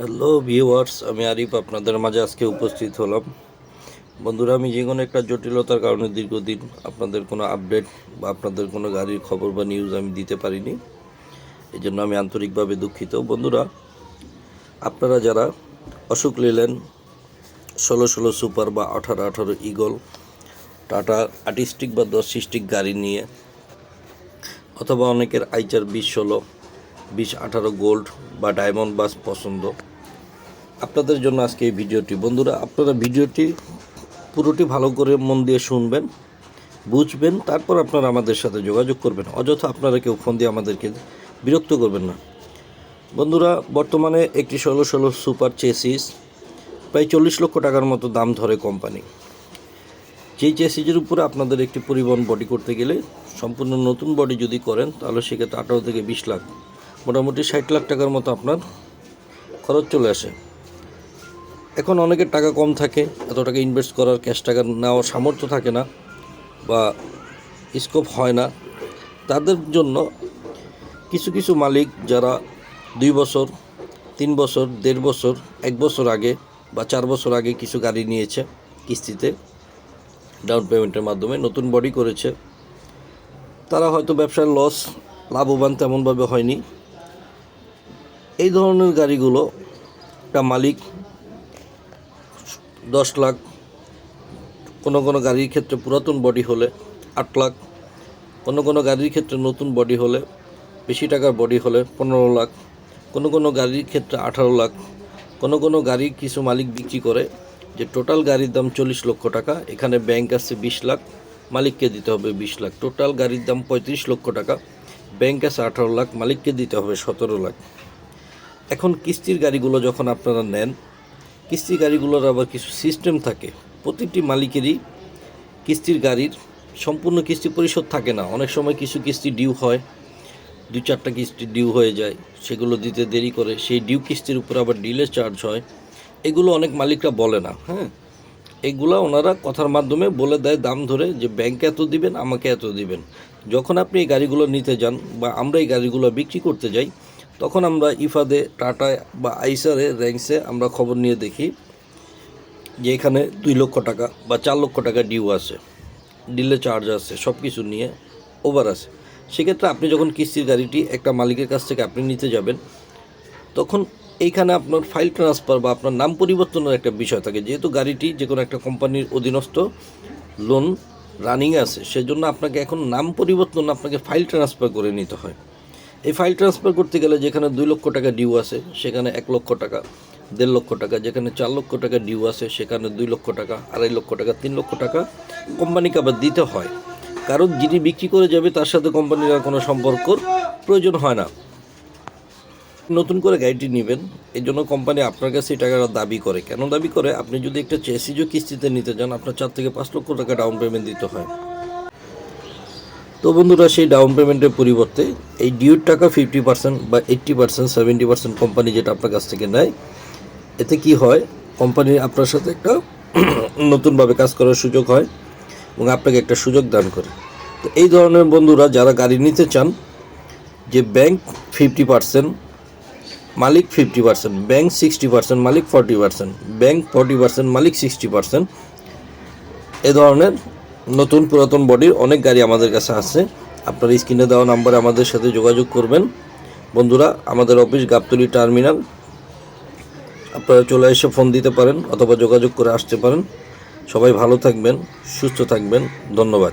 Hello viewers আমি আরিফ, আপনাদের মাঝে আজকে উপস্থিত হলাম। বন্ধুরা, আমি যে কোনো একটা জটিলতার কারণে দীর্ঘদিন আপনাদের কোনো আপডেট বা আপনাদের কোনো গাড়ির খবর বা নিউজ আমি দিতে পারিনি এই জন্য আমি আন্তরিকভাবে দুঃখিত। বন্ধুরা, আপনারা যারা অসুখ নিলেন ষোলো ষোলো সুপার বা আঠারো আঠারো ইগল টাটা আর্টিস্টিক বা দশ সিস্টিক গাড়ি নিয়ে, অথবা অনেকের আইচার বিশ ষোলো, বিশ আঠারো গোল্ড বা ডায়মন্ড বাস পছন্দ আপনাদের জন্য আজকে এই ভিডিওটি। বন্ধুরা, আপনারা ভিডিওটি পুরোটি ভালো করে মন দিয়ে শুনবেন, বুঝবেন, তারপর আপনারা আমাদের সাথে যোগাযোগ করবেন। অযথা আপনারা কেউ ফোন দিয়ে আমাদেরকে বিরক্ত করবেন না। বন্ধুরা, বর্তমানে একটি ষোলো ষোলো সুপার চেসিস, প্রায় চল্লিশ লক্ষ টাকার মতো দাম ধরে কোম্পানি। যেই চেসিজের উপরে আপনাদের একটি পরিবহন বডি করতে গেলে সম্পূর্ণ নতুন বডি যদি করেন, তাহলে সেক্ষেত্রে আঠারো থেকে বিশ লাখ, মোটামুটি ষাট লাখ টাকার মতো আপনার খরচ চলে আসে। এখন অনেকের টাকা কম থাকে, এত টাকা ইনভেস্ট করার ক্যাশ টাকা নেওয়ার সামর্থ্য থাকে না বা স্কোপ হয় না। তাদের জন্য কিছু কিছু মালিক যারা দুই বছর, তিন বছর, দেড় বছর, এক বছর আগে বা চার বছর আগে কিছু গাড়ি নিয়েছে কিস্তিতে ডাউন পেমেন্টের মাধ্যমে নতুন বডি করেছে। তারা হয়তো ব্যবসার লস লাভবান তেমনভাবে হয়নি। এই ধরনের গাড়িগুলো একটা মালিক দশ লাখ। কোনো কোনো গাড়ির ক্ষেত্রে পুরাতন বডি হলে আট লাখ। কোনো কোনো গাড়ির ক্ষেত্রে নতুন বডি হলে বেশি টাকার বডি হলে পনেরো লাখ। কোনো কোনো গাড়ির ক্ষেত্রে আঠারো লাখ। কোনো কোনো গাড়ি কিছু মালিক বিক্রি করে যে টোটাল গাড়ির দাম চল্লিশ লক্ষ টাকা, এখানে ব্যাংক আছে বিশ লাখ। মালিককে দিতে হবে বিশ লাখ। টোটাল গাড়ির দাম পঁয়ত্রিশ লক্ষ টাকা ব্যাংক আছে আঠারো লাখ। মালিককে দিতে হবে সতেরো লাখ। এখন কিস্তির গাড়িগুলো যখন আপনারা নেন কিস্তির গাড়িগুলোর আবার কিছু সিস্টেম থাকে। প্রতিটি মালিকেরই কিস্তির গাড়ির সম্পূর্ণ কিস্তি পরিশোধ থাকে না। অনেক সময় কিছু কিস্তি ডিউ হয়, দুই চারটা কিস্তি ডিউ হয়ে যায়, সেগুলো দিতে দেরি করে, সেই ডিউ কিস্তির উপর আবার ডিলে চার্জ হয়। এগুলো অনেক মালিকরা বলে না হ্যাঁ? এগুলো ওনারা কথার মাধ্যমে বলে দেয় দাম ধরে যে, ব্যাংকে এত দিবেন, আমাকে এত দিবেন। যখন আপনি এই গাড়িগুলো নিতে যান বা আমরা এই গাড়িগুলো বিক্রি করতে যাই তখন আমরা ইফাদে, টাটায় বা আইসারে র্যাঙ্কসে আমরা খবর নিয়ে দেখি যে এখানে দুই লক্ষ টাকা বা চার লক্ষ টাকা ডিউ আছে। ডিলে চার্জ আছে সব কিছু নিয়ে ওভার আছে। সেক্ষেত্রে আপনি যখন কিস্তির গাড়িটি একটা মালিকের কাছ থেকে আপনি নিতে যাবেন, তখন এইখানে আপনার ফাইল ট্রান্সফার বা আপনার নাম পরিবর্তনের একটা বিষয় থাকে। যেহেতু গাড়িটি যে কোনো একটা কোম্পানির অধীনস্থ লোন রানিং আছে, সেজন্য আপনাকে এখন নাম পরিবর্তন আপনাকে ফাইল ট্রান্সফার করে নিতে হয়। এই ফাইল ট্রান্সফার করতে গেলে যেখানে দুই লক্ষ টাকা ডিউ আছে, সেখানে এক লক্ষ টাকা, দেড় লক্ষ টাকা, যেখানে চার লক্ষ টাকা ডিউ আছে, সেখানে দুই লক্ষ টাকা, আড়াই লক্ষ টাকা, তিন লক্ষ টাকা কোম্পানিকে আবার দিতে হয়। কারণ যিনি বিক্রি করে যাবে, তার সাথে কোম্পানির আর কোনো সম্পর্কর প্রয়োজন হয় না। নতুন করে গাড়িটি নেবেন, এই জন্য কোম্পানি আপনার কাছে টাকাটা দাবি করে। কেন দাবি করে? আপনি যদি একটা চেসিজও কিস্তিতে নিতে যান, আপনার চার থেকে পাঁচ লক্ষ টাকা ডাউন পেমেন্ট দিতে হয়। তো বন্ধুরা, সেই ডাউন পেমেন্টের পরিবর্তে এই ডিউর টাকা ফিফটি পার্সেন্ট বা eighty percent seventy percent company যেটা আপনার কাছ থেকে নেয়, এতে কি হয়? কোম্পানি আপনার সাথে একটা নতুনভাবে কাজ করার সুযোগ হয় এবং আপনাকে একটা সুযোগ দান করে। তো এই ধরনের বন্ধুরা, যারা গাড়ি নিতে চান, যে ব্যাংক ফিফটি পার্সেন্ট মালিক fifty percent bank sixty percent মালিক forty percent bank forty percent মালিক সিক্সটি পার্সেন্ট এ ধরনের নতুন পুরাতন বডির অনেক গাড়ি আমাদের কাছে আছে। আপনার স্ক্রিনে দেওয়া নাম্বারে আমাদের সাথে যোগাযোগ করবেন। বন্ধুরা, আমাদের অফিস গাবতলি টার্মিনাল। আপনারা চলে এসে ফোন দিতে পারেন অথবা যোগাযোগ করে আসতে পারেন। সবাই ভালো থাকবেন, সুস্থ থাকবেন। ধন্যবাদ।